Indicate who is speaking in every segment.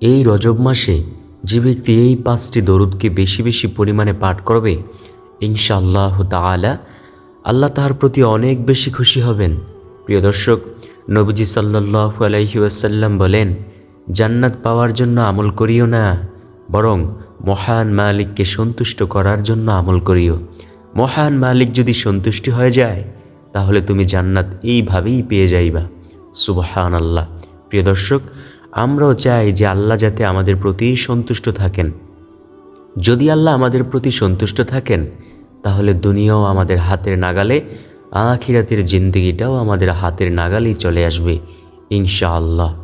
Speaker 1: এই রজব মাসে যে ব্যক্তি এই পাঁচটি দরুদকে বেশি বেশি পরিমাণে পাঠ করবে, ইনশাআল্লাহ তাআলা আল্লাহ তাহার প্রতি অনেক বেশি খুশি হবেন। প্রিয় দর্শক, নবীজি সাল্লাল্লাহু আলাইহি ওয়াসাল্লাম বলেন, জান্নাত পাওয়ার জন্য আমল করিও না, বরং মহান মালিককে সন্তুষ্ট করার জন্য আমল করিও। মহান মালিক যদি সন্তুষ্টি হয়ে যায়, তাহলে তুমি জান্নাত এইভাবেই পেয়ে যাইবা। সুবহান আল্লাহ প্রিয় দর্শক আমরাও চাই যে আল্লাহ যাতে আমাদের প্রতি সন্তুষ্ট থাকেন। যদি আল্লাহ আমাদের প্রতি সন্তুষ্ট থাকেন, তাহলে দুনিয়াও আমাদের হাতের নাগালে, আখিরাতের জিন্দগিটাও আমাদের হাতের নাগালেই চলে আসবে, ইনশাআল্লাহ।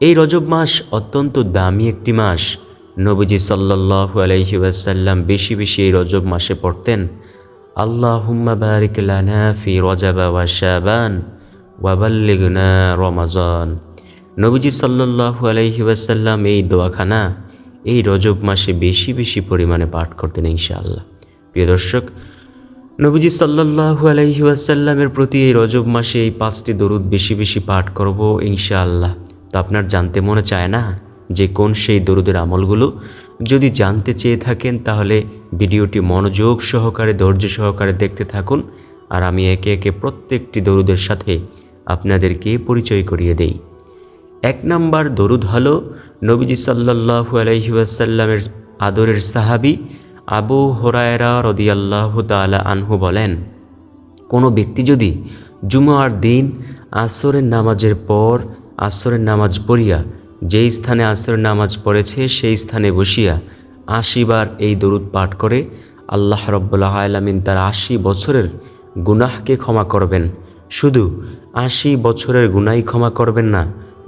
Speaker 1: এই রজব মাস অত্যন্ত দামি একটি মাস। নবীজি সাল্লাল্লাহু আলাইহি ওয়াসাল্লাম বেশি বেশি এই রজব মাসে পড়তেন, আল্লাহুম্মা বারিক লানা ফি রজাবা ওয়া শাবান ওয়া বাল্লিগনা রমাজান। নবীজি সাল্লাল্লাহু আলাইহি ওয়াসাল্লাম এই দোয়াখানা, এই রজব মাসে বেশি বেশি পরিমাণে পাঠ করতেন ইনশাআল্লাহ। প্রিয় দর্শক, নবীজি আলাইহি ওয়াসাল্লামের প্রতি এই রজব মাসে এই পাঁচটি দরুদ বেশি বেশি পাঠ করব ইনশাআল্লাহ। তো আপনার জানতে মনে চায় না যে কোন সেই দরুদের আমলগুলো? যদি জানতে চেয়ে থাকেন তাহলে ভিডিওটি মনোযোগ সহকারে, ধৈর্য সহকারে দেখতে থাকুন। আর আমি একে একে প্রত্যেকটি দরুদের সাথে আপনাদেরকে পরিচয় করিয়ে দেই। এক নম্বর দরুদ হলো নবীজি সাল্লাল্লাহু আলাইহি ওয়াসাল্লামের আদরের সাহাবী আবু হোরায়রা রদিয়াল্লাহু তাআলা আনহু বলেন, কোনো ব্যক্তি যদি জুমার দিন আসরের নামাজের পর আসরের নামাজ পড়িয়া, যেই স্থানে আসরের নামাজ পড়েছে সেই স্থানে বসিয়া আশিবার এই দরুদ পাঠ করে, আল্লাহ রব্বুল্লাহ আলামিন তার আশি বছরের গুনাহকে ক্ষমা করবেন। শুধু আশি বছরের গুনাই ক্ষমা করবেন না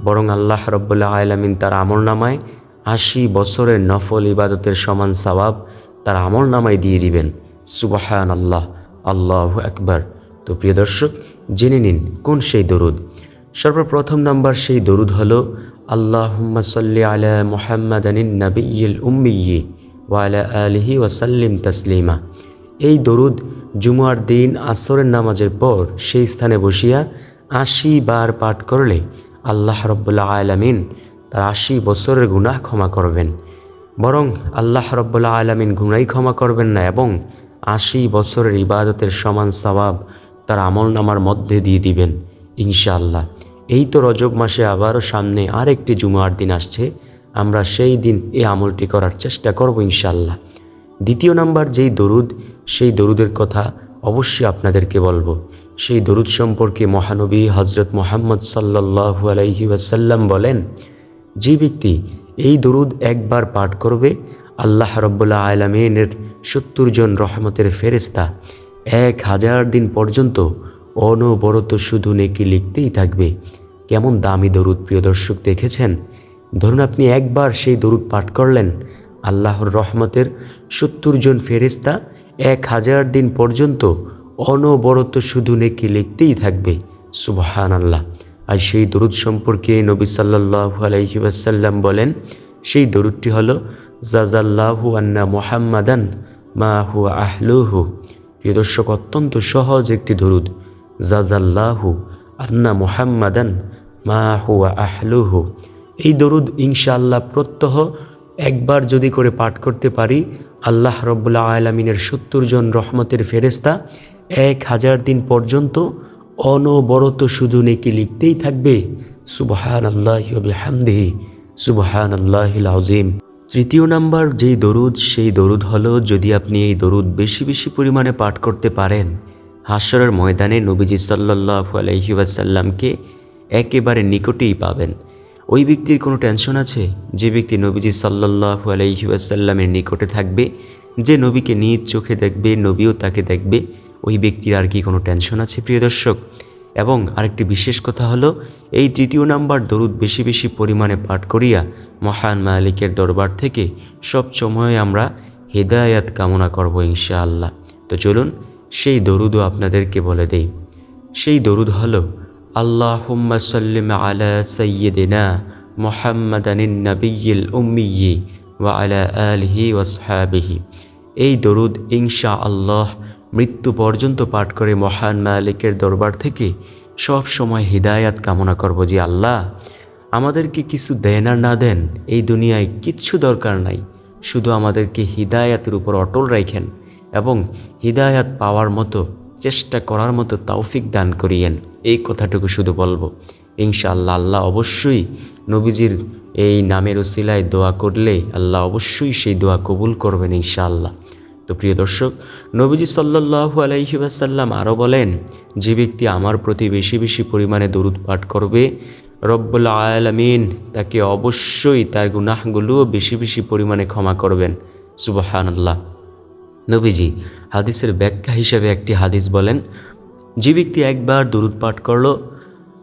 Speaker 1: বরং আল্লাহ রব্বুল্লাহ আলামিন তার আমল নামায় আশি বছরের নফল ইবাদতের সমান সওয়াব তার আমল নামায় দিয়ে দিবেন। সুবাহান আল্লাহ আল্লাহ একবার তো প্রিয় দর্শক, জেনে নিন কোন সেই দরুদ? সর্বপ্রথম নাম্বার সেই দরুদ হলো, আল্লাহুম্মা সাল্লি আলা মুহাম্মাদানিন নাবিয়্যিল উম্মিয়্যি ওয়া আলা আলিহি ওয়াসাল্লিম তাসলিমা। এই দরুদ জুমার দিন আসরের নামাজের পর সেই স্থানে বসিয়া আশি বার পাঠ করলে আল্লাহ রব্বুল্লাহ আলামিন তার আশি বছরের গুনাহ ক্ষমা করবেন। বরং আল্লাহ রব্বুল্লাহ আলামিন গুনাই ক্ষমা করবেন না এবং আশি বছরের ইবাদতের সমান সওয়াব তার আমল নামার মধ্যে দিয়ে দিবেন, ইনশাআল্লাহ। এই তো রজব মাসে আবারও সামনে আরেকটি জুমার দিন আসছে। আমরা সেই দিন এই আমলটি করার চেষ্টা করব, ইনশাআল্লাহ। দ্বিতীয় নাম্বার যেই দরুদ, সেই দরুদের কথা অবশ্যই আপনাদেরকে বলব। সেই দরুদ সম্পর্কে মহানবী হজরত মোহাম্মদ সাল্লাল্লাহু আলাইহি ওয়াসাল্লাম বলেন, যে ব্যক্তি এই দরুদ একবার পাঠ করবে, আল্লাহ রব্বুল্লাহ আলমিনের সত্তর জন রহমতের ফেরেস্তা এক হাজার দিন পর্যন্ত অনবরত শুধু নেকি লিখতেই থাকবে। কেমন দামি দরুদ প্রিয় দর্শক দেখেছেন? ধরুন আপনি একবার সেই দরুদ পাঠ করলেন, আল্লাহর রহমতের সত্তর জন ফেরেস্তা এক হাজার দিন পর্যন্ত অনবরত শুধু নেকি লিখতেই থাকবে সুবহান আল্লাহ আর সেই দরুদ সম্পর্কে নবী সাল্লাহু আলাইহি ওয়াসাল্লাম বলেন, সেই দরুদটি হলো জাজাল্লাহু আন্না মোহাম্মাদান মা হুয়া আহলুহু। প্রিয় দর্শক, অত্যন্ত সহজ একটি দরুদ জাজাল্লাহু আন্না মোহাম্মাদান মা হুয়া আহলুহু। এই দরুদ ইনশাআল্লাহ প্রত্যহ একবার যদি করে পাঠ করতে পারি আল্লাহ রব্বুল্লাহ আলমিনের সত্তর জন রহমতের ফেরেস্তা এক হাজার দিন পর্যন্ত অনবরত শুধু নেকি লিখতেই থাকবে। সুবহান আল্লাহ হামদেহি সুবহান আল্লাহ আজিম তৃতীয় নাম্বার, যেই দরুদ, সেই দরুদ হলো যদি আপনি এই দরুদ বেশি বেশি পরিমাণে পাঠ করতে পারেন হাসরের ময়দানে নবীজি সাল্লাহ আলহি ওয়াসাল্লামকে একেবারে নিকটেই পাবেন। ওই ব্যক্তির কোনো টেনশন আছে? যে ব্যক্তি নবীজি সাল্লাহু আলহি ওয়াসাল্লামের নিকটে থাকবে, যে নবীকে নিজ চোখে দেখবে, নবীও তাকে দেখবে, ওই ব্যক্তির আর কি কোনো টেনশন আছে প্রিয় দর্শক? এবং আরেকটি বিশেষ কথা হলো, এই তৃতীয় নাম্বার দরুদ বেশি বেশি পরিমাণে পাঠ করিয়া মহান মালিকের দরবার থেকে সব সময় আমরা হেদায়াত কামনা করব ইনশাআল্লাহ। তো চলুন, সেই দরুদও আপনাদেরকে বলে দেই। সেই দরুদ হলো আল্লাহ সাল্লিম আলা এই দরুদ ইনশা আল্লাহ মৃত্যু পর্যন্ত পাঠ করে মহান মালিকের দরবার থেকে সব সময় হৃদায়াত কামনা করব যে আল্লাহ, আমাদেরকে কিছু দেন আর না দেন, এই দুনিয়ায় কিচ্ছু দরকার নাই। শুধু আমাদেরকে হিদায়াতের উপর অটল রাখেন এবং হিদায়াত পাওয়ার মতো, চেষ্টা করার মতো তৌফিক দান করিয়েন। এই কথাটুকু শুধু বলব। ইনশাআল্লাহ, আল্লাহ অবশ্যই নবীজির এই নামের ওসিলায় দোয়া করলে আল্লাহ অবশ্যই সেই দোয়া কবুল করবেন ইনশাআল্লাহ। তো প্রিয় দর্শক, নবীজি সাল্লাহু আলাইহি ওয়াসাল্লাম আরও বলেন, যে ব্যক্তি আমার প্রতি বেশি বেশি পরিমাণে দরুদ পাঠ করবে, রব্বুল আলামিন তাকে অবশ্যই তার গুনাহগুলোও বেশি বেশি পরিমাণে ক্ষমা করবেন। সুবাহান আল্লাহ নবীজি হাদিসের ব্যাখ্যা হিসেবে একটি হাদিস বলেন যে ব্যক্তি একবার দরুদ পাঠ করল,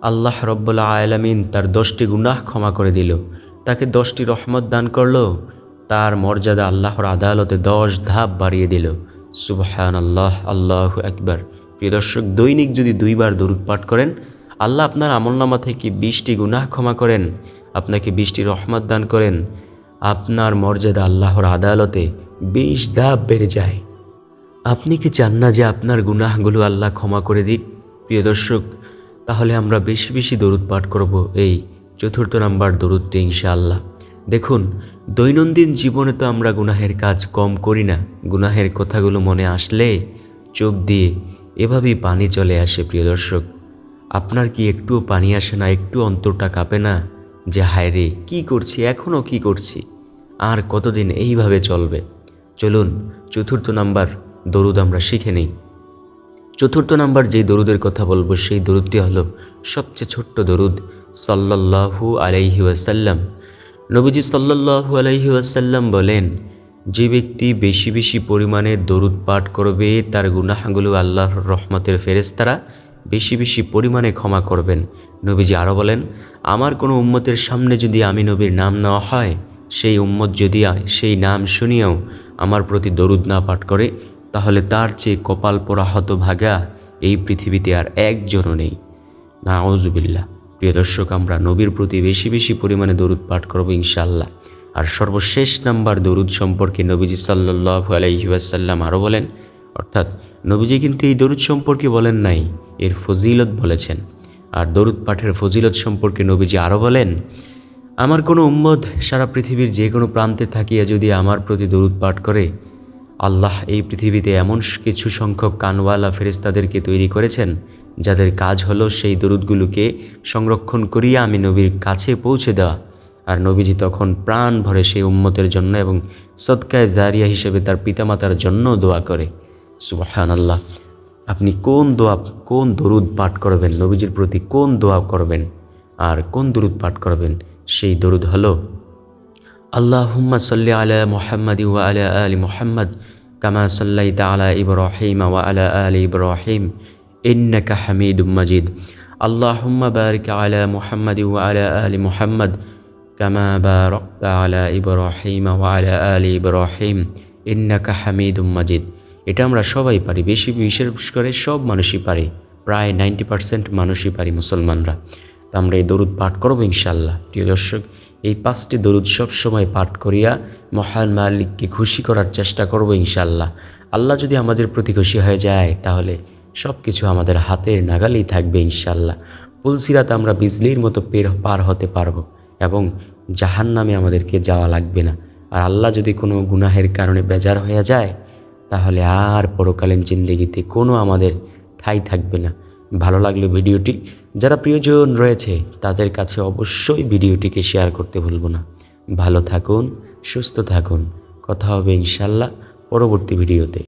Speaker 1: আল্লাহ রব্বুল্লা আলামিন তার দশটি গুনাহ ক্ষমা করে দিল। তাকে দশটি রহমত দান করল, তার মর্যাদা আল্লাহর আদালতে দশ ধাপ বাড়িয়ে দিল। সুবহান আল্লাহ আল্লাহ একবার প্রিয় দর্শক, দৈনিক যদি দুইবার দরুদ পাঠ করেন, আল্লাহ আপনার আমলনামা থেকে বিশটি গুনাহ ক্ষমা করেন, আপনাকে বিশটি রহমত দান করেন, আপনার মর্যাদা আল্লাহর আদালতে বিশ ধাপ বেড়ে যায়। আপনি কি চান না যে আপনার গুনাহগুলো আল্লাহ ক্ষমা করে দিক? প্রিয় দর্শক, তাহলে আমরা বেশি বেশি দরুদ পাঠ করব এই চতুর্থ নাম্বার দরুদটি ইনশাআল্লাহ। দেখুন, দৈনন্দিন জীবনে তো আমরা গুনাহের কাজ কম করি না। গুনাহের কথাগুলো মনে আসলে চোখ দিয়ে এভাবেই পানি চলে আসে, প্রিয় দর্শক। আপনার কি একটুও পানি আসে না, একটু অন্তরটা কাঁপে না? যে হায় রে, কী করছি এখনও কি করছি? আর কতদিন এইভাবে চলবে? চলুন, চতুর্থ নাম্বার দরুদ আমরা শিখে নিই। চতুর্থ নাম্বার যেই দরুদের কথা বলব, সেই দরুদটি হলো সবচেয়ে ছোট্ট দরুদ সাল্লাল্লাহু আলাইহি ওয়াসাল্লাম। নবীজি সাল্লাল্লাহু আলাইহি ওয়াসাল্লাম বলেন, যে ব্যক্তি বেশি বেশি পরিমাণে দরুদ পাঠ করবে, তার গুনাহগুলো আল্লাহর রহমতের ফেরেস্তারা বেশি বেশি পরিমাণে ক্ষমা করবেন। নবীজি আরও বলেন, আমার কোনো উম্মতের সামনে যদি আমি নবীর নাম নেওয়া হয়, সেই উম্মত যদি সেই নাম শুনিয়েও আমার প্রতি দরুদ না পাঠ করে তাহলে তার চেয়ে কপাল পোড়া হতভাগা এই পৃথিবীতে আর একজনও নেই। না আউজুবিল্লা প্রিয় দর্শক, আমরা নবীর প্রতি বেশি বেশি পরিমাণে দরুদ পাঠ করব ইনশাল্লাহ আর সর্বশেষ নাম্বার দরুদ সম্পর্কে নবীজি সাল্লাহ আলাইসাল্লাম আরও বলেন, অর্থাৎ নবীজি কিন্তু এই দরুদ সম্পর্কে বলেন নাই, এর ফজিলত বলেছেন। আর দরুদ পাঠের ফজিলত সম্পর্কে নবীজি আরও বলেন, আমার কোনো উম্মদ সারা পৃথিবীর যে কোনো প্রান্তে থাকিয়া যদি আমার প্রতি দরুদ পাঠ করে আল্লাহ এই পৃথিবীতে এমন কিছু সংখ্যক কানওয়ালা ফেরেস্তাদেরকে তৈরি করেছেন, যাদের কাজ হলো সেই দরুদগুলোকে সংরক্ষণ করিয়া আমি নবীর কাছে পৌঁছে দেওয়া। আর নবীজি তখন প্রাণ ভরে সেই উম্মতের জন্য এবং সৎকায় জারিয়া হিসেবে তার পিতামাতার জন্য দোয়া করে। সুবাহান আল্লাহ আপনি কোন দোয়া, কোন দরুদ পাঠ করবেন? নবীজির প্রতি কোন দোয়া করবেন? আর কোন দরুদ পাঠ করবেন? সেই দরুদ হলো আল্লাহুম্মা সাল্লি আলা মোহাম্মদ ওয়া আলা আলি মোহাম্মদ কামা সাল্লাইতা আলা ইব্রাহিম ওয়া আলা আলি ইব্রাহিম ইন্নাকা হামিদুম মাজিদ আল্লাহুম্মা বারিক আলা মোহাম্মদ ওয়া আলা আলি মোহাম্মদ কামা বারাকতা আলা ইব্রাহিম ওয়া আলা আলি ইব্রাহিম ইন্নাকা হামিদুম মাজিদ এটা আমরা সবাই পারি, বেশি বিশেষ করে সব মানুষই পারি, প্রায় নাইনটি পারসেন্ট মানুষই পারি মুসলমানরা। তো আমরা এই দরুদ পাঠ করব ইনশাল্লাহ প্রিয় দর্শক এই পাঁচটি দরুদ সবসময় পাঠ করিয়া মহান মালিককে খুশি করার চেষ্টা করব ইনশাল্লাহ আল্লাহ যদি আমাদের প্রতি খুশি হয়ে যায়, তাহলে সব কিছু আমাদের হাতের নাগালেই থাকবে ইনশাল্লাহ পুলসিরাত আমরা বিজলির মতো পের, পার হতে পারব এবং জাহান নামে আমাদেরকে যাওয়া লাগবে না। আর আল্লাহ যদি কোনো গুনাহের কারণে বেজার হয়ে যায়, তাহলে আর পরকালীন জিন্দেগিতে কোনো আমাদের ঠাই থাকবে না। ভালো লাগল ভিডিওটি। যারা প্রিয়জন রয়েছে, তাদের কাছে অবশ্যই ভিডিওটিকে শেয়ার করতে ভুলব না। ভালো থাকুন, সুস্থ থাকুন। কথা হবে ইনশাল্লাহ পরবর্তী ভিডিওতে।